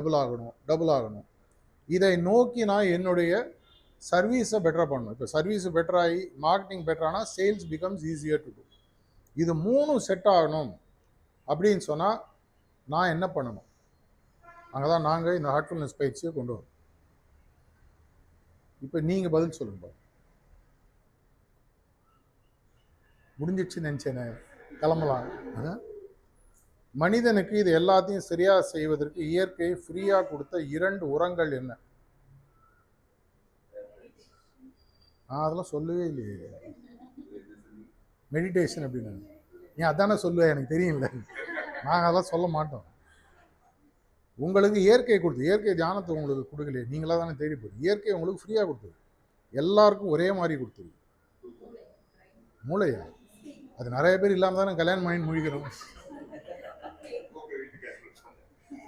Double ஆகணும் double ஆகணும். இதை நோக்கி நான் என்னுடைய சர்வீஸை பெட்டர் பண்ணணும். இப்போ service பெட்டராகி marketing better sales becomes easier to do இது மூணும் செட் ஆகணும் அப்படின்னு சொன்னால் நான் என்ன பண்ணணும்? அங்கே தான் நாங்கள் இந்த ஹார்ட்ஃபுல்னஸ் பயிற்சியை கொண்டு வரோம். இப்போ நீங்கள் பதில் சொல்லுங்க முடிஞ்சிடுச்சு நினச்சேனே. கிளம்பலாம். ஆ? மனிதனுக்கு இது எல்லாத்தையும் சரியாக செய்வதற்கு இயற்கையை ஃப்ரீயாக கொடுத்த இரண்டு உரங்கள் என்ன? நான் அதெல்லாம் சொல்லவே இல்லையே. மெடிடேஷன் அப்படின்னு நீ அதானே சொல்லுவேன் எனக்கு தெரியல நாங்கள் அதெல்லாம் சொல்ல மாட்டோம். உங்களுக்கு இயற்கை கொடுத்து இயற்கை தியானத்தை உங்களுக்கு கொடுக்கலையே நீங்களாக தானே தேடி போய் இயற்கை உங்களுக்கு ஃப்ரீயாக கொடுத்தது. எல்லாருக்கும் ஒரே மாதிரி கொடுத்தது. மூளையா? அது நிறைய பேர் இல்லாமல் தானே கல்யாணம் பண்ணி முழிக்கிறோம்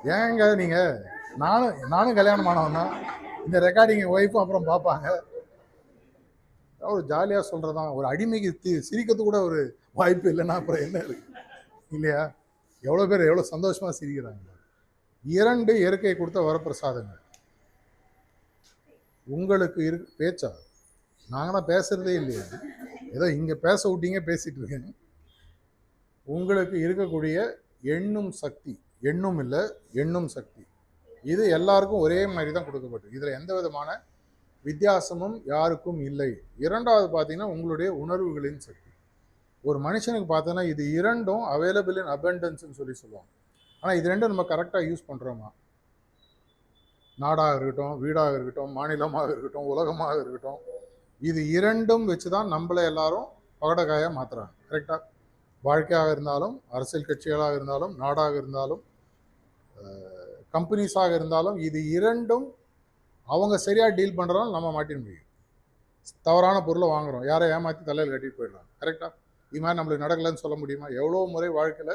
ஏங்க நீங்கள் நானும் நானும் கல்யாணம் ஆனவன் தான் இந்த ரெக்கார்டிங் ஒய்ஃபும் அப்புறம் பார்ப்பாங்க. ஒரு ஜாலியாக சொல்கிறதான் ஒரு அடிமைக்கு தி- சிரிக்கிறது கூட ஒரு வாய்ப்பு இல்லைன்னா அப்புறம் என்ன இருக்கு? இல்லையா? எவ்வளோ பேர் எவ்வளோ சந்தோஷமாக சிரிக்கிறாங்க. இரண்டு இயற்கை கொடுத்த வரப்பிரசாதங்கள். உங்களுக்கு இரு பேச்சா? நாங்களாம் பேசுகிறதே இல்லையா? ஏதோ இங்கே பேச விட்டீங்க பேசிகிட்டு இருக்கேன். உங்களுக்கு இருக்கக்கூடிய எண்ணும் சக்தி. எண்ணும் இல்லை எண்ணும் சக்தி. இது எல்லாருக்கும் ஒரே மாதிரி தான் கொடுக்கப்பட்டது இதில் எந்த விதமான வித்தியாசமும் யாருக்கும் இல்லை. இரண்டாவது பார்த்தீங்கன்னா உங்களுடைய உணர்வுகளின் சக்தி. ஒரு மனுஷனுக்கு பார்த்தோன்னா இது இரண்டும் அவைலபிள் இன் அபண்டன்ஸ்னு சொல்லி சொல்லுவாங்க. ஆனால் இது ரெண்டும் நம்ம கரெக்டாக யூஸ் பண்ணுறோமா நாடாக இருக்கட்டும் வீடாக இருக்கட்டும் மாநிலமாக இருக்கட்டும் உலகமாக இருக்கட்டும் இது இரண்டும் வச்சு தான் நம்மளை எல்லாரும் பகடக்காயாக மாற்றுறாங்க கரெக்டாக வாழ்க்கையாக இருந்தாலும் அரசியல் கட்சிகளாக இருந்தாலும் நாடாக இருந்தாலும் கம்பெனிஸாக இருந்தாலும் இது இரண்டும் அவங்க சரியாக டீல் பண்ணுறாலும் நம்ம மாட்டிட முடியும். தவறான பொருளை வாங்குகிறோம் யாரை ஏமாற்றி தலையில் கட்டிட்டு போயிடுறாங்க. கரெக்டாக இது மாதிரி நம்மளுக்கு நடக்கலைன்னு சொல்ல முடியுமா? எவ்வளோ முறை வாழ்க்கையில்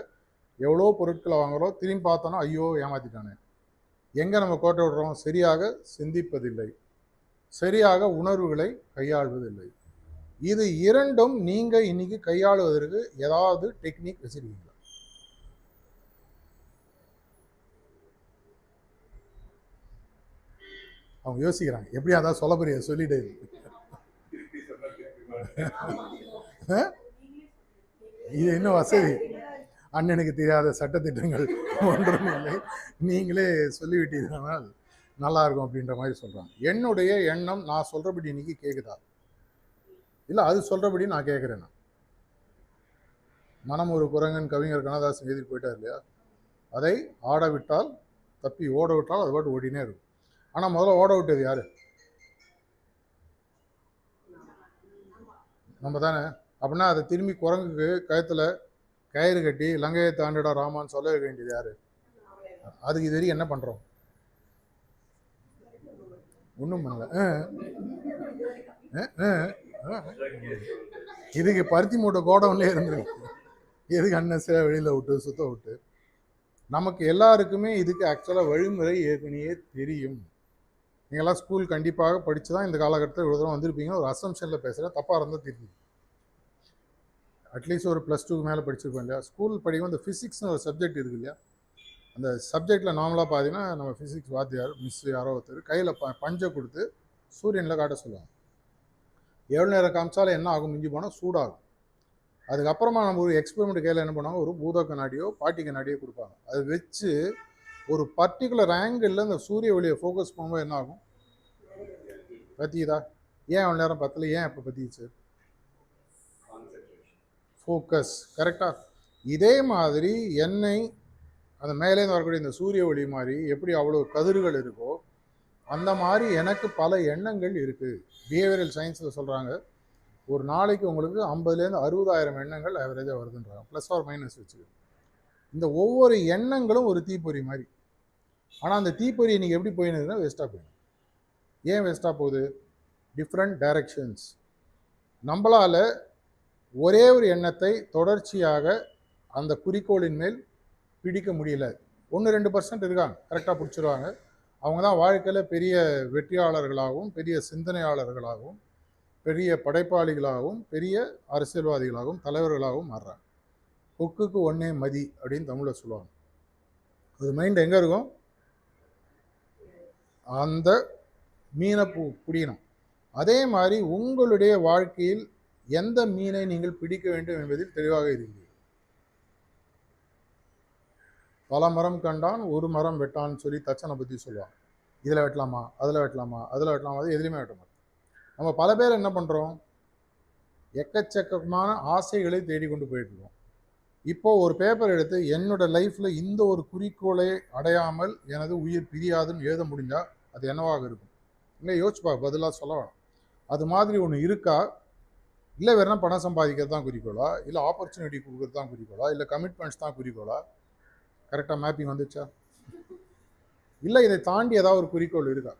எவ்வளோ பொருட்களை வாங்குகிறோம் திரும்பி பார்த்தோன்னா ஐயோ ஏமாற்றிட்டானே எங்கே நம்ம கோட்டை விடுறோம்? சரியாக சிந்திப்பதில்லை. சரியாக உணர்வுகளை கையாள்வதில்லை. இது இரண்டும் நீங்கள் இன்னைக்கு கையாளுவதற்கு ஏதாவது டெக்னிக் வச்சுருக்கீங்க அவங்க யோசிக்கிறாங்க. எப்படி அதான் சொல்ல போறிய சொல்லிட்டு இது இன்னும் வசதி? அண்ணனுக்கு தெரியாத சட்டத்திட்டங்கள் ஒன்றும் இல்லை. நீங்களே சொல்லிவிட்டீர்களானால் நல்லா இருக்கும் அப்படின்ற மாதிரி சொல்கிறாங்க என்னுடைய எண்ணம் நான் சொல்கிறபடி இன்னைக்கு கேட்குதா இல்லை அது சொல்கிறபடி நான் கேட்குறேன் நான். மனம் ஒரு குரங்கன் கவிஞர் கண்ணதாசன் எழுதி போயிட்டார் இல்லையா? அதை ஆட விட்டால் தப்பி ஓட விட்டால் அது பாட்டு ஓடினே இருக்கும். ஆனால் முதல்ல ஓட விட்டது யார்? நம்ம தானே அப்படின்னா அதை திரும்பி குரங்குக்கு கயத்தில் கயிறு கட்டி லங்கையை தாண்டிடா ராமான்னு சொல்ல வைக்க வேண்டியது யார்? அதுக்கு இது வரைக்கும் என்ன பண்ணுறோம் ஒன்றும் பண்ணல. ஆ. இதுக்கு பருத்தி மூட்டை கோடவுன்லேயே இருந்துருக்கு எதுக்கு அன்னசரியாக வெளியில் விட்டு சுத்த விட்டு? நமக்கு எல்லாருக்குமே இதுக்கு ஆக்சுவலாக வழிமுறை ஏற்கனவே தெரியும். நீங்களாம் ஸ்கூல் கண்டிப்பாக படித்து தான் இந்த காலகட்டத்தில் இவ்வளோ தூரம் வந்திருப்பீங்க. ஒரு அசம்ஷனில் பேசுகிறேன் தப்பாக இருந்தால் திருப்பி அட்லீஸ்ட் ஒரு ப்ளஸ் டூக்கு மேலே படிச்சிருப்போம் இல்லையா? ஸ்கூல் படிக்கும் அந்த ஃபிசிக்ஸ்னு ஒரு சப்ஜெக்ட் இருக்கு இல்லையா? அந்த சப்ஜெக்டில் நார்மலாக பார்த்தீங்கன்னா நம்ம ஃபிசிக்ஸ் வாத்தியார் மிஸ் யாரோ ஒருத்தர் கையில் ப பஞ்சை கொடுத்து சூரியனில் காட்ட சொல்லுவாங்க. எவ்வளோ நேரம் காமிச்சாலும் என்ன ஆகும்? மிஞ்சி போனால் சூடாகும். அதுக்கப்புறமா நம்ம ஒரு எக்ஸ்பெரிமெண்ட் கையில் என்ன பண்ணுவாங்க? ஒரு பூத கண்ணாடியோ பாட்டி கண்ணாடியோ கொடுப்பாங்க. அதை வச்சு ஒரு பர்டிகுலர் ஆங்கிளில் அந்த சூரிய ஒளியை ஃபோக்கஸ் பண்ணும்போது என்ன ஆகும்? பற்றியுதா ஏன் அவ்வளோ நேரம் பத்தல? ஏன் இப்போ பற்றிச்சு ஃபோக்கஸ் கரெக்டாக இதே மாதிரி எண்ணெய் அந்த மேலேருந்து வரக்கூடிய இந்த சூரிய ஒளி மாதிரி எப்படி அவ்வளோ கதிர்கள் இருக்கோ அந்த மாதிரி எனக்கு பல எண்ணங்கள் இருக்குது பிஹேவியரல் சயின்ஸில் சொல்கிறாங்க ஒரு நாளைக்கு உங்களுக்கு ஐம்பதுலேருந்து அறுபதாயிரம் எண்ணங்கள் ஆவரேஜாக வருதுன்றாங்க. ப்ளஸ் ஆர் மைனஸ் வச்சு இந்த ஒவ்வொரு எண்ணங்களும் ஒரு தீப்பொறி மாதிரி. ஆனால் அந்த தீப்பொறி நீங்கள் எப்படி போயினதுன்னா வேஸ்ட்டாக போயிடும் ஏன் வேஸ்ட்டாக போகுது? டிஃப்ரெண்ட் டைரக்ஷன்ஸ் நம்மளால் ஒரே ஒரு எண்ணத்தை தொடர்ச்சியாக அந்த குறிக்கோளின் மேல் பிடிக்க முடியல. ஒன்று ரெண்டு பர்சன்ட் இருக்காங்க. கரெக்டாக பிடிச்சிருவாங்க. அவங்க தான் வாழ்க்கையில் பெரிய வெற்றியாளர்களாகவும் பெரிய சிந்தனையாளர்களாகவும் பெரிய படைப்பாளிகளாகவும் பெரிய அரசியல்வாதிகளாகவும் தலைவர்களாகவும் மாறுறாங்க. கொக்குக்கு ஒன்னே மதி அப்படின்னு தமிழில் சொல்லுவாங்க. அது மைண்ட் எங்கே இருக்கும்? அந்த மீனை பு பிடிக்கணும் அதே மாதிரி உங்களுடைய வாழ்க்கையில் எந்த மீனை நீங்கள் பிடிக்க வேண்டும் என்பதில் தெளிவாக இருக்கிறீர்கள் பல மரம் கண்டான் ஒரு மரம் வெட்டான்னு சொல்லி தச்சனை பற்றி சொல்லுவாங்க இதில் வெட்டலாமா அதில் வெட்டலாமா அதில் வெட்டலாமா அது எதுலையுமே வெட்ட மாட்டோம் நம்ம பல பேர் என்ன பண்ணுறோம் எக்கச்சக்கமான ஆசைகளை தேடிக்கொண்டு போயிட்டுருக்கோம் இப்போது ஒரு பேப்பர் எடுத்து என்னோட லைஃப்பில் இந்த ஒரு குறிக்கோளை அடையாமல் எனது உயிர் பிரியாதுன்னு எழுத முடிஞ்சால் அது என்னவாக இருக்கும்? இல்லை யோசிப்பா பதிலாக சொல்ல வேணாம். அது மாதிரி ஒன்று இருக்கா? இல்லை வேறு பணம் சம்பாதிக்கிறது தான் குறிக்கோளா? இல்லை ஆப்பர்ச்சுனிட்டி கொடுக்குறது தான் குறிக்கோளா? இல்லை கமிட்மெண்ட்ஸ் தான் குறிக்கோளா? கரெக்டாக மேப்பிங் வந்துச்சா? இல்லை இதை தாண்டி ஏதாவது ஒரு குறிக்கோள் இருக்கா?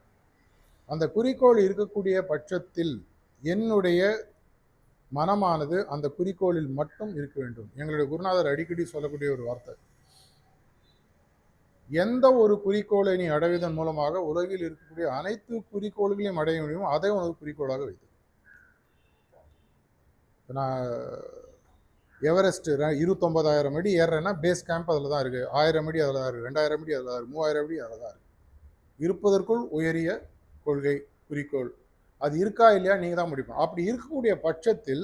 அந்த குறிக்கோள் இருக்கக்கூடிய பட்சத்தில் என்னுடைய மனமானது அந்த குறிக்கோளில் மட்டும் இருக்க வேண்டும். எங்களுடைய குருநாதர் அடிக்கடி சொல்லக்கூடிய ஒரு வார்த்தை. எந்த ஒரு குறிக்கோளை நீ அடைவதன் மூலமாக உலகில் இருக்கக்கூடிய அனைத்து குறிக்கோள்களையும் அடைய முடியும் அதை உனது குறிக்கோளாக வைத்து நான் எவரெஸ்ட் ர- இருபத்தொன்பதாயிரம் அடி ஏறுறேன்னா பேஸ் கேம்ப் அதில் தான் இருக்குது ஆயிரம் அடி அதில் தான் இருக்குது ரெண்டாயிரம் அடி அதில் தான் இருக்குது மூவாயிரம் அடி அதில் தான் இருக்குது இருப்பதற்குள் உயரிய கொள்கை குறிக்கோள். அது இருக்கா இல்லையா நீங்கள் தான் முடிப்போம் அப்படி இருக்கக்கூடிய பட்சத்தில்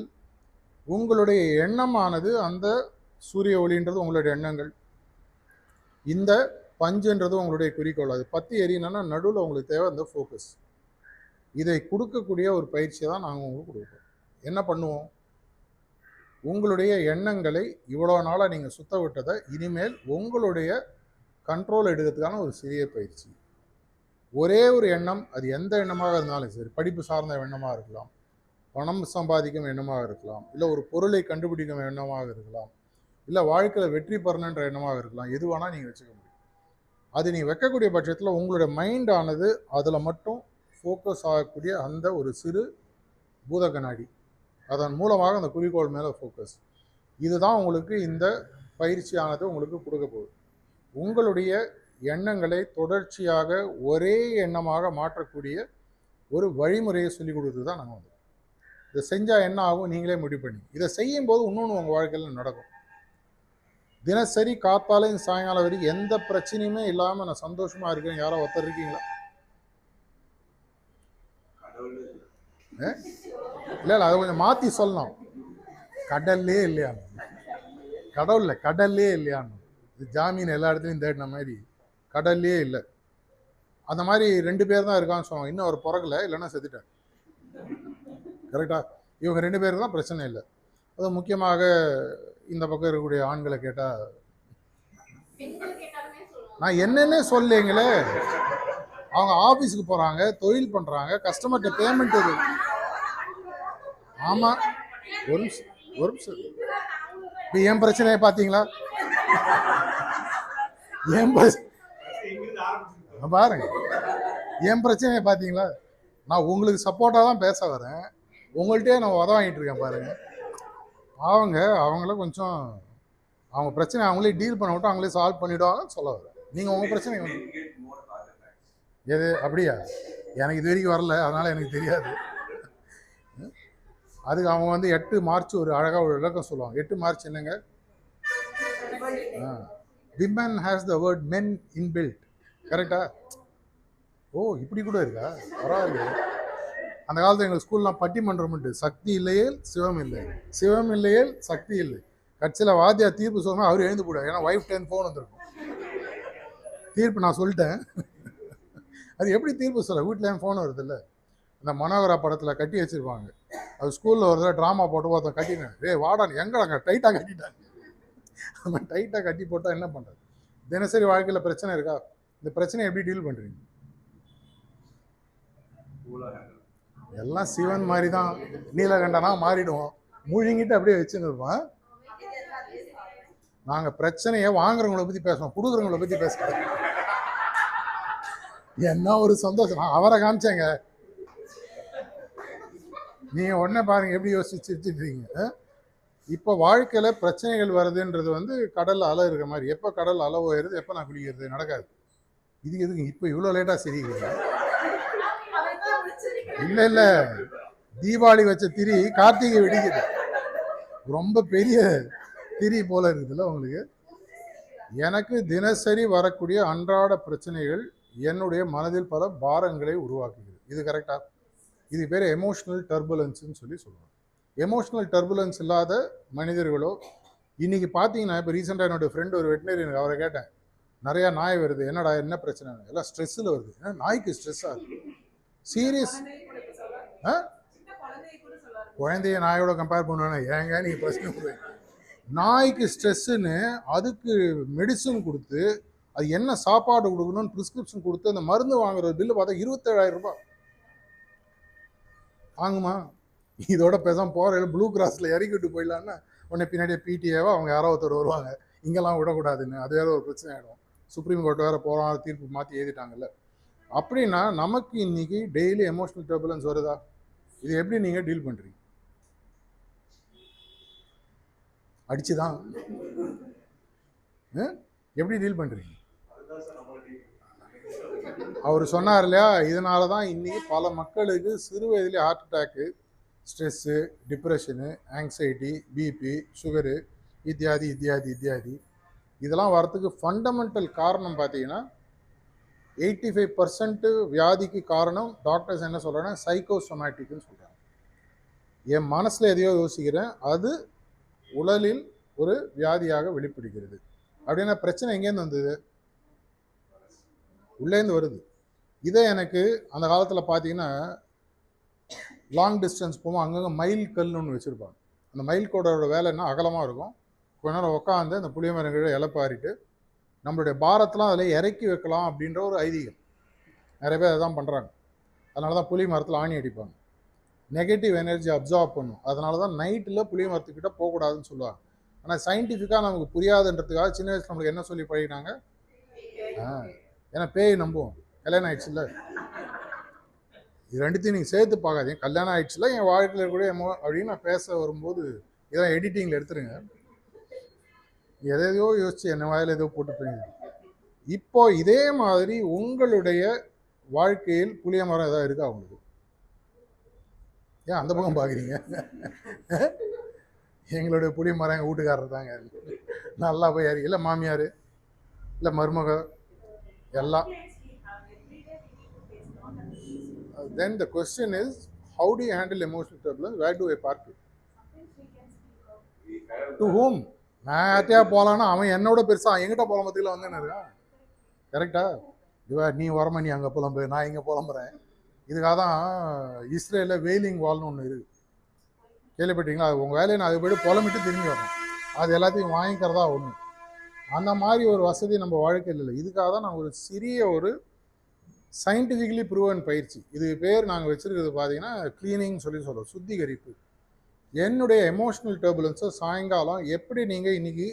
உங்களுடைய எண்ணமானது அந்த சூரிய ஒளின்றது உங்களுடைய எண்ணங்கள். இந்த பஞ்சுன்றது உங்களுடைய குறிக்கோள். அது பத்தி எரியணும்னா நடுவில் உங்களுக்கு தேவை அந்த ஃபோக்கஸ் இதை கொடுக்கக்கூடிய ஒரு பயிற்சியை தான் நாங்கள் உங்களுக்கு கொடுப்போம். என்ன பண்ணுவோம்? உங்களுடைய எண்ணங்களை இவ்வளோ நாளாக நீங்கள் சுத்த விட்டதை இனிமேல் உங்களுடைய கண்ட்ரோல் எடுக்கிறதுக்கான ஒரு சிறிய பயிற்சி. ஒரே ஒரு எண்ணம் அது எந்த எண்ணமாக இருந்தாலும் சரி படிப்பு சார்ந்த எண்ணமாக இருக்கலாம் பணம் சம்பாதிக்கும் எண்ணமாக இருக்கலாம் இல்லை ஒரு பொருளை கண்டுபிடிக்கும் எண்ணமாக இருக்கலாம் இல்லை வாழ்க்கையில் வெற்றி பெறணுன்ற எண்ணமாக இருக்கலாம் எது வேணால் நீங்கள் வச்சுக்க முடியும் அது நீ வைக்கக்கூடிய பட்சத்தில் உங்களுடைய மைண்ட் ஆனது அதில் மட்டும் ஃபோக்கஸ் ஆகக்கூடிய அந்த ஒரு சிறு பூத கண்ணாடி அதன் மூலமாக அந்த குறிக்கோள் மேலே ஃபோக்கஸ் இதுதான் உங்களுக்கு இந்த பயிற்சியானது உங்களுக்கு கொடுக்க போகுது. உங்களுடைய எண்ணங்களை தொடர்ச்சியாக ஒரே எண்ணமாக மாற்றக்கூடிய ஒரு வழிமுறையை சொல்லிக் கொடுத்து தான் நாங்கள் வந்து இதை செஞ்சால் என்ன ஆகும்? நீங்களே முடிவு பண்ணி இதை செய்யும் போது இன்னொன்று உங்கள் வாழ்க்கையில் நடக்கும். தினசரி காத்தாலையும் சாயங்காலம் வரைக்கும் எந்த பிரச்சனையுமே இல்லாமல் நான் சந்தோஷமாக இருக்கேன். யாரோ ஒருத்தர் இருக்கீங்களா? இல்லை இல்லை அதை கொஞ்சம் மாற்றி சொல்லணும். கடல்லே இல்லையான்னு. கடவுளில் கடல்லே இல்லையான்னு. இது ஜாமீன் எல்லா இடத்துலையும் தேடின மாதிரி. கடல்லே இல்லை. அந்த மாதிரி ரெண்டு பேர் தான் இருக்கான்னு சொன்னோம். இன்னும் அவர் பிறகுல இல்லைன்னா செத்துட்டார். கரெக்டாக இவங்க ரெண்டு பேருக்கு தான் பிரச்சனை இல்லை. அது முக்கியமாக இந்த பக்கம் இருக்கக்கூடிய ஆண்களை கேட்டால் நான் என்னன்னே சொல்லலைங்களே அவங்க ஆஃபீஸுக்கு போகிறாங்க தொழில் பண்ணுறாங்க கஸ்டமர்கிட்ட பேமெண்ட் இது ஆமாம் ஒரு நிமிஷம் ஒரு நிமிஷம். இப்போ என் பிரச்சனையை பார்த்தீங்களா? என் பிரச்சனை பாருங்க. என் பிரச்சனையை பார்த்தீங்களா? நான் உங்களுக்கு சப்போர்ட்டாக தான் பேச வரேன். உங்கள்கிட்டயே நான் உத வாங்கிட்டு இருக்கேன் பாருங்க. அவங்க அவங்கள கொஞ்சம் அவங்க பிரச்சனை அவங்களே டீல் பண்ண விட்டு அவங்களே சால்வ் பண்ணிவிடுவாங்கன்னு சொல்ல வரேன் நீங்கள் உங்கள் பிரச்சனை எது? அப்படியா? எனக்கு இது வரைக்கும் வரல அதனால் எனக்கு தெரியாது. அதுக்கு அவங்க வந்து எட்டு மார்ச் ஒரு அழகாக ஒரு விளக்கம் சொல்லுவாங்க. எட்டு மார்ச் என்னங்க? Women has the word men inbuilt கரெக்டா ஓ இப்படி கூட இருக்கா? பரவாயில்லையே. அந்த காலத்தில் எங்கள் ஸ்கூல்லாம் பட்டிமன்றம் உண்டு. சக்தி இல்லையேல் சிவம் இல்லை. சிவம் இல்லையேல் சக்தி இல்லை. கட்சியில் வாத்தியார் தீர்ப்பு சொன்னால் அவர் எழுந்து போடுவார் ஏன்னா ஒய்ஃப் டைம் ஃபோன் வந்திருக்கும். தீர்ப்பு நான் சொல்லிட்டேன். அது எப்படி தீர்ப்பு சொல்ல? வீட்டில் ஃபோன் வருது இல்லை? இந்த மனோகரா படத்தில் கட்டி வச்சிருப்பாங்க. அது ஸ்கூலில் ஒரு தடவை ட்ராமா போட்டு ஒருத்தன் கட்டினேன் ஏ வாடான் எங்கடாங்க டைட்டாக கட்டிட்டாங்க. அந்த டைட்டாக கட்டி போட்டால் என்ன பண்ணுறது தினசரி வாழ்க்கையில் பிரச்சனை இருக்கா? இந்த பிரச்சனையை எப்படி டீல் பண்ணுறீங்க எல்லாம் சிவன் மாதிரி தான் நீலகண்டனா மாறிடுவோம். முழுங்கிட்டு அப்படியே வச்சுன்னு நாங்கள் பிரச்சனையை வாங்குறவங்களை பற்றி பேசுவோம். கொடுக்குறவங்கள பற்றி பேசுகிறோம் என்ன ஒரு சந்தோஷம். நான் அவரை காமிச்சேங்க. நீங்கள் உடனே பாருங்கள் எப்படி யோசிச்சு இப்போ வாழ்க்கையில் பிரச்சனைகள் வருதுன்றது வந்து கடல் அலை இருக்கிற மாதிரி. எப்போ கடல் அலை உயருது எப்போ நான் குளிக்கிறது? நடக்காது. இது எதுக்கு? இப்போ இவ்வளோ லேட்டாக சரிங்க இல்லை இல்லை. தீபாவளி வச்ச திரி கார்த்திகை வெடிக்குது. ரொம்ப பெரிய திரி போல இருக்குதுல்ல உங்களுக்கு. எனக்கு தினசரி வரக்கூடிய அன்றாட பிரச்சனைகள் என்னுடைய மனதில் பல பாரங்களை உருவாக்குகிறது. இது கரெக்டா இது பேர் எமோஷனல் டர்புலன்ஸ்னு சொல்லி சொல்லுவாங்க எமோஷனல் டர்புலன்ஸ் இல்லாத மனிதர்களோ இன்னைக்கு பார்த்தீங்கன்னா இப்போ ரீசெண்டாக என்னோடய ஃப்ரெண்டு ஒரு வெட்டினரியன் அவரை கேட்டேன். நிறையா நாய் வருது. என்னடா என்ன பிரச்சனை எல்லாம் ஸ்ட்ரெஸ்ஸில் வருது. ஏன்னா நாய்க்கு ஸ்ட்ரெஸ்ஸாக இருக்குது சீரியஸ். ஆ? குழந்தைய நாயோட கம்பேர் பண்ணுவேன்னா ஏங்க நீ பிரச்சனை நாய்க்கு ஸ்ட்ரெஸ்ஸுன்னு அதுக்கு மெடிசன் கொடுத்து அது என்ன சாப்பாடு கொடுக்கணும்னு ப்ரிஸ்கிரிப்ஷன் கொடுத்து அந்த மருந்து வாங்குற பில்லு பார்த்தா இருபத்தேழாயிரம் ரூபாய். வாங்குமா? இதோட பேசாம போகிற ப்ளூ கிராஸில் இறக்கிட்டு போயிடலான்னா உடனே பின்னாடியே பிடிஏவோ அவங்க யாரோ ஒருத்தர் வருவாங்க. இங்கெல்லாம் விடக்கூடாதுன்னு. அது வேற ஒரு பிரச்சனை ஆகிடும் சுப்ரீம் கோர்ட் வேறு போகிறோம் தீர்ப்பு மாற்றி எழுதிட்டாங்கல்ல. அப்படின்னா நமக்கு இன்னைக்கு டெய்லி எமோஷனல் டர்புலன்ஸ் வருதா? இது எப்படி நீங்கள் டீல் பண்ணுறீங்க அடிச்சுதான். ஆ? எப்படி டீல் பண்ணுறீங்க அவர் சொன்னார் இல்லையா இதனால தான் இன்னைக்கு பல மக்களுக்கு சிறு வயதிலே heart attack stress depression anxiety BP sugar இத்தியாதி இத்தியாதி இத்தியாதி. இதெல்லாம் வரத்துக்கு ஃபண்டமெண்டல் காரணம் பார்த்தீங்கன்னா எயிட்டி ஃபைவ் பர்சன்ட்டு வியாதிக்கு காரணம் டாக்டர்ஸ் என்ன சொல்கிறாங்கன்னா சைக்கோசொமேட்டிக்னு சொல்கிறாங்க என் மனசில் எதையோ யோசிக்கிறேன் அது உடலில் ஒரு வியாதியாக வெளிப்படுகிறது. அப்படின்னா பிரச்சனை எங்கேருந்து வந்தது? உள்ளேருந்து வருது. இதை எனக்கு அந்த காலத்தில் பார்த்தீங்கன்னா லாங் டிஸ்டன்ஸ் போவோம் அங்கங்கே மைல் கல்னு ஒன்று வச்சுருப்பாங்க. அந்த மைல் கோடோட வேலை என்ன? அகலமாக இருக்கும். கொஞ்ச நேரம் உட்காந்து அந்த புளிய மரங்களை இலப்பாரிட்டு நம்மளுடைய பாரத்தெலாம் அதில் இறக்கி வைக்கலாம் அப்படின்ற ஒரு ஐதீகம். நிறைய பேர் அதான் பண்ணுறாங்க அதனால தான் புளி மரத்தில் ஆணி அடிப்பாங்க. நெகட்டிவ் எனர்ஜி அப்சார்ப் பண்ணும். அதனால தான் நைட்டில் புளிய மரத்துக்கிட்ட போகக்கூடாதுன்னு சொல்லுவாங்க. ஆனால் சயின்டிஃபிக்காக நமக்கு புரியாதுன்றதுக்காக சின்ன வயசில் நம்மளுக்கு என்ன சொல்லி பழகினாங்க? ஆ ஏன்னா பேய் நம்புவோம். கல்யாணம் ஆயிடுச்சுல்ல? இது ரெண்டுத்தையும் நீங்கள் சேர்த்து பார்க்காதீங்க. கல்யாணம் ஆயிடுச்சுல என் வாழ்க்கையில் கூட எமோ அப்படின்னு நான் பேச வரும்போது இதெல்லாம் எடிட்டிங்கில் எடுத்துருங்க. எதையோ யோசிச்சு என்ன வாயில் ஏதோ போட்டுப்பீங்க இப்போ இதே மாதிரி உங்களுடைய வாழ்க்கையில் புளிய மரம் ஏதாவது இருக்கா உங்களுக்கு? ஏன் அந்த பக்கம் பார்க்குறீங்க எங்களுடைய புளிய மரம் எங்கள் வீட்டுக்காரர் தாங்க. நல்லா போய் யார்? இல்லை மாமியார் இல்லை மருமக எல்லாம். Then the question is how to handle emotional problem where do I park to home நான் யார்ட்டையா போகலான்னா அவன் என்னோட பெருசா போகலாம் பத்தியில் வந்து இருக்கான்? கரெக்டா இவ நீ வரமா நீ அங்கே புலம்பு நான் இங்கே புலம்புறேன். இதுக்காக தான் இஸ்ரேலில் வெயிலிங் வால்னு ஒன்று இருக்குது கேள்விப்பட்டீங்களா அது உங்கள் வேலையை நான் அது போய்ட்டு புலம்பிட்டு திரும்பி வரணும் அது எல்லாத்தையும் வாங்கிக்கிறதா ஒன்று அந்த மாதிரி ஒரு வசதி நம்ம வாழ்க்கையில் இல்லை. இதுக்காக தான் நான் ஒரு சிறிய ஒரு சயின்டிஃபிக்கலி ப்ரூவன் பயிற்சி. இது பேர் நாங்கள் வச்சுருக்கிறது பார்த்தீங்கன்னா க்ளீனிங் சொல்லி சொல்கிறோம் சுத்திகரிப்பு. என்னுடைய எமோஷ்னல் டர்புலன்ஸை சாயங்காலம் எப்படி நீங்கள் இன்னைக்கு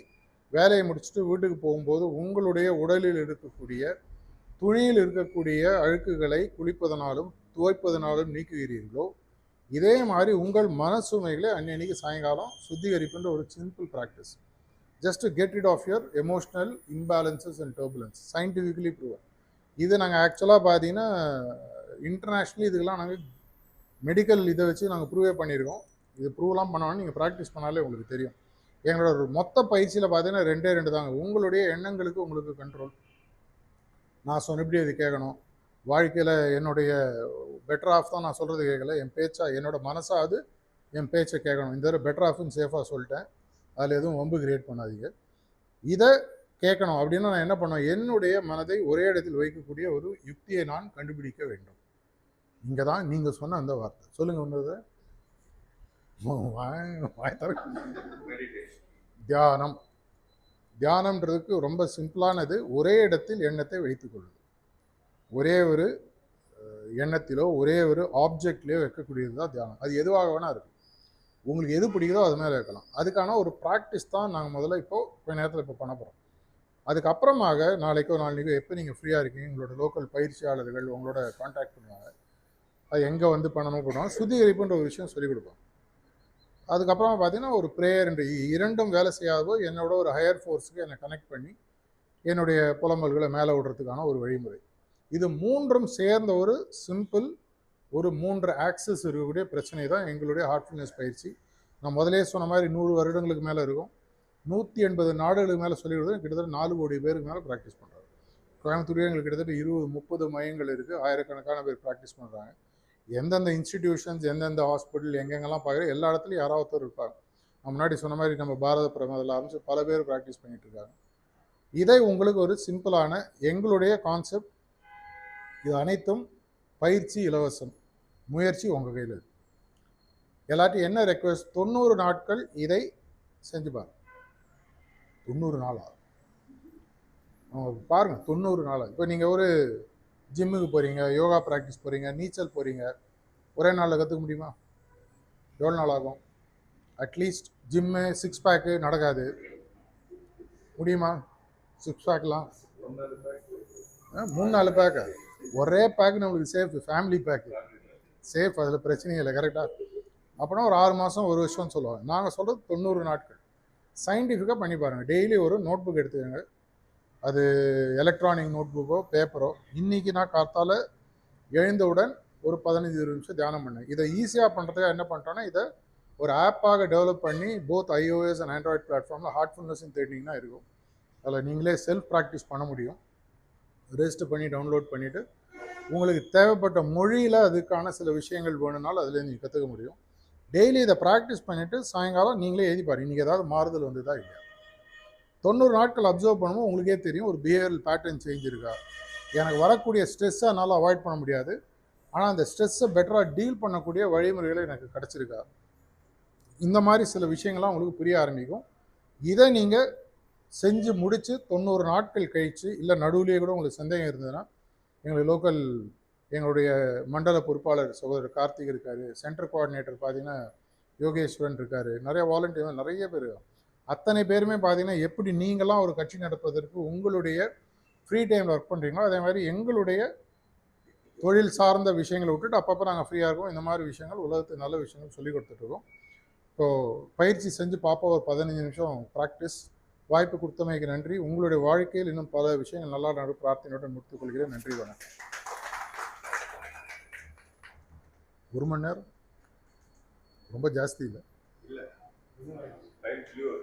வேலையை முடிச்சுட்டு வீட்டுக்கு போகும்போது உங்களுடைய உடலில் இருக்கக்கூடிய துணியில் இருக்கக்கூடிய அழுக்குகளை குளிப்பதனாலும் துவைப்பதனாலும் நீக்குகிறீர்களோ இதே மாதிரி உங்கள் மனசுமைகளை அன்னன்னைக்கு சாயங்காலம் சுத்திகரிப்புன்ற ஒரு simple practice just get it off your emotional imbalances and turbulence scientifically proven இது நாங்கள் ஆக்சுவலாக பார்த்தீங்கன்னா இன்டர்நேஷ்னலி இதுக்கெல்லாம் நாங்கள் மெடிக்கல் இதை வச்சு நாங்கள் ப்ரூவே பண்ணியிருக்கோம். இது ப்ரூவ்லாம் பண்ணோன்னு நீங்கள் ப்ராக்டிஸ் பண்ணாலே உங்களுக்கு தெரியும். எங்களோட ஒரு மொத்த பயிற்சியில் பார்த்தீங்கன்னா ரெண்டே ரெண்டு தாங்க. உங்களுடைய எண்ணங்களுக்கு உங்களுக்கு கண்ட்ரோல் நான் சொன்னபடி அது கேட்கணும். வாழ்க்கையில் என்னுடைய பெட்டர் ஆஃப் தான் நான் சொல்கிறது கேட்கல. என் பேச்சா என்னோட மனசா அது என் பேச்சை கேட்கணும். இந்த தடவை பெட்டர் ஆஃப்னு சேஃபாக சொல்லிட்டேன். அதில் எதுவும் வம்பு கிரியேட் பண்ணாதீங்க. இதை கேட்கணும் அப்படின்னா நான் என்ன பண்ணுவேன் என்னுடைய மனதை ஒரே இடத்தில் வைக்கக்கூடிய ஒரு யுக்தியை நான் கண்டுபிடிக்க வேண்டும். இங்கே தான் நீங்கள் சொன்ன அந்த வார்த்தை. சொல்லுங்கள் ஒன்று வாய் தியானம். தியானம்ன்றதுக்கு ரொம்ப சிம்பிளானது ஒரே இடத்தில் எண்ணத்தை வைத்துக்கொள்வது ஒரே ஒரு எண்ணத்திலோ ஒரே ஒரு ஆப்ஜெக்ட்லேயோ வைக்கக்கூடியது தான் தியானம். அது எதுவாக வேணா இருக்கும். உங்களுக்கு எது பிடிக்குதோ அது மேலே வைக்கலாம். அதுக்கான ஒரு ப்ராக்டிஸ் தான் நாங்கள் முதல்ல இப்போ கொஞ்ச நேரத்தில் இப்போ பண்ண போகிறோம் அதுக்கப்புறமாக நாளைக்கோ நாளைக்கோ எப்போ நீங்கள் ஃப்ரீயாக இருக்கீங்க உங்களோட லோக்கல் பயிற்சியாளர்கள் உங்களோட காண்டாக்ட் பண்ணுவாங்க அது எங்கே வந்து பண்ணணும் பண்ணுவாங்க சுத்திகரிப்புன்ற ஒரு விஷயம் சொல்லிக் கொடுப்போம் அதுக்கப்புறமா பார்த்தீங்கன்னா ஒரு ப்ரேயர்ன்ற இரண்டும் வேலை செய்யாதோ என்னோட ஒரு ஹையர் ஃபோர்ஸுக்கு என்னை கனெக்ட் பண்ணி என்னுடைய புலம்பல்களை மேலே விடுறதுக்கான ஒரு வழிமுறை. இது மூன்றும் சேர்ந்த ஒரு சிம்பிள் ஒரு மூன்று ஆக்சஸ் இருக்கக்கூடிய பிரச்சனை தான் எங்களுடைய ஹார்ட்ஃபுல்னஸ் பயிற்சி. நான் முதலே சொன்ன மாதிரி நூறு வருடங்களுக்கு மேலே இருக்கும். நூற்றி எண்பது நாடுகளுக்கு மேலே சொல்லி கிட்டத்தட்ட நாலு கோடி பேருக்கு மேலே ப்ராக்டிஸ் பண்ணுறாங்க கோயம்புத்தூர்லேயே எங்களுக்கு கிட்டத்தட்ட இருபது முப்பது மையங்கள் இருக்குது ஆயிரக்கணக்கான பேர் ப்ராக்டிஸ் பண்ணுறாங்க எந்தெந்த இன்ஸ்டிடியூஷன்ஸ் எந்தெந்த ஹாஸ்பிட்டல் எங்கெங்கெல்லாம் பார்க்குற எல்லா இடத்துலையும் யாராவது ஒருத்தர் இருப்பாங்க. நான் முன்னாடி சொன்ன மாதிரி நம்ம பாரத பிரதமரில் ஆரம்பித்து பல பேர் ப்ராக்டிஸ் பண்ணிகிட்டு இருக்காங்க. இதை உங்களுக்கு ஒரு சிம்பிளான எங்களுடைய கான்செப்ட் இது அனைத்தும் பயிற்சி இலவசம் முயற்சி உங்கள் கையில் இருக்கு. எல்லாத்தையும் என்ன ரெக்வஸ்ட் தொண்ணூறு நாட்கள் இதை செஞ்சு பாருங்க. தொண்ணூறு நாள்? ஆகும் பாருங்கள் தொண்ணூறு நாள். இப்போ நீங்கள் ஒரு ஜிம்முக்கு போகிறீங்க யோகா ப்ராக்டிஸ் போகிறீங்க நீச்சல் போகிறீங்க ஒரே நாளில் கற்றுக்க முடியுமா? எவ்வளோ நாள் ஆகும்? அட்லீஸ்ட் ஜிம்மு சிக்ஸ் பேக்கு நடக்காது. முடியுமா? சிக்ஸ் பேக்லாம் மூணு நாலு பேக்கு ஒரே பேக் நம்மளுக்கு சேஃப் ஃபேமிலி பேக்கு சேஃப் அதில் பிரச்சனையே இல்லை கரெக்டாக அப்புறம் ஒரு ஆறு மாதம் ஒரு வருஷம்னு சொல்லுவாங்க. நாங்கள் சொல்கிறது தொண்ணூறு நாட்கள். சயின்டிஃபிக்காக பண்ணி பாருங்கள் டெய்லி ஒரு நோட் புக் எடுத்துக்கோங்க. அது எலக்ட்ரானிக் நோட் புக்கோ பேப்பரோ இன்றைக்கி நான் காத்தால் எழுந்தவுடன் ஒரு பதினஞ்சு இருபது நிமிஷம் தியானம் பண்ணேன். இதை ஈஸியாக பண்ணுறதுக்காக என்ன பண்ணுறோன்னா இதை ஒரு ஆப்பாக டெவலப் பண்ணி போத் ஐஓஎஸ் அண்ட் ஆண்ட்ராய்ட் பிளாட்ஃபார்மில் ஹார்ட்ஃபுல்னஸ்ன்னு தேடிங்கன்னா இருக்கும். அதில் நீங்களே செல்ஃப் ப்ராக்டிஸ் பண்ண முடியும். ரெஜிஸ்டர் பண்ணி டவுன்லோட் பண்ணிவிட்டு உங்களுக்கு தேவைப்பட்ட மொழியில் அதுக்கான சில விஷயங்கள் வேணும்னாலும் அதில் நீங்கள் கற்றுக்க முடியும். டெய்லி இதை ப்ராக்டிஸ் பண்ணிவிட்டு சாயங்காலம் நீங்களே எழுதி பாருங்க. இன்றைக்கி ஏதாவது மாறுதல் வந்ததா இல்லையா? தொண்ணூறு நாட்கள் அப்சர்வ் பண்ணும்போது உங்களுக்கே தெரியும் ஒரு பிஹேவியல் பேட்டர்ன் சேஞ்ச் இருக்கா? எனக்கு வரக்கூடிய ஸ்ட்ரெஸ்ஸை என்னால் அவாய்ட் பண்ண முடியாது. ஆனால் அந்த ஸ்ட்ரெஸ்ஸை பெட்டராக டீல் பண்ணக்கூடிய வழிமுறைகளை எனக்கு கிடச்சிருக்கா? இந்த மாதிரி சில விஷயங்கள்லாம் உங்களுக்கு புரிய ஆரம்பிக்கும். இதை நீங்கள் செஞ்சு முடித்து தொண்ணூறு நாட்கள் கழித்து இல்லை நடுவுலேயே கூட உங்களுக்கு சந்தேகம் இருந்ததுன்னா எங்களுடைய லோக்கல் எங்களுடைய மண்டல பொறுப்பாளர் சகோதரர் கார்த்திக் இருக்கார். சென்டர் கோஆர்டினேட்டர் பார்த்தீங்கன்னா யோகேஸ்வரன் இருக்கார். நிறைய வாலண்டியர் நிறைய பேர். அத்தனை பேருமே பார்த்தீங்கன்னா எப்படி நீங்களாம் ஒரு கட்சி நடப்பதற்கு உங்களுடைய ஃப்ரீ டைமில் ஒர்க் பண்ணுறீங்களோ அதே மாதிரி எங்களுடைய தொழில் சார்ந்த விஷயங்களை விட்டுட்டு அப்பப்போ நாங்கள் ஃப்ரீயாக இருக்கோம். இந்த மாதிரி விஷயங்கள் உலகத்துக்கு நல்ல விஷயங்கள் சொல்லி கொடுத்துட்ருக்கோம் ஸோ பயிற்சி செஞ்சு பார்ப்போம் ஒரு பதினஞ்சு நிமிஷம் ப்ராக்டிஸ் வாய்ப்பு கொடுத்தமைக்கு நன்றி. உங்களுடைய வாழ்க்கையில் இன்னும் பல விஷயங்கள் நல்லா நடு பிரார்த்தனையுடன் முடித்துக் கொள்கிறேன். நன்றி வணக்கம். ஒரு மணி நேரம்? ரொம்ப ஜாஸ்தி இல்லை. Time clear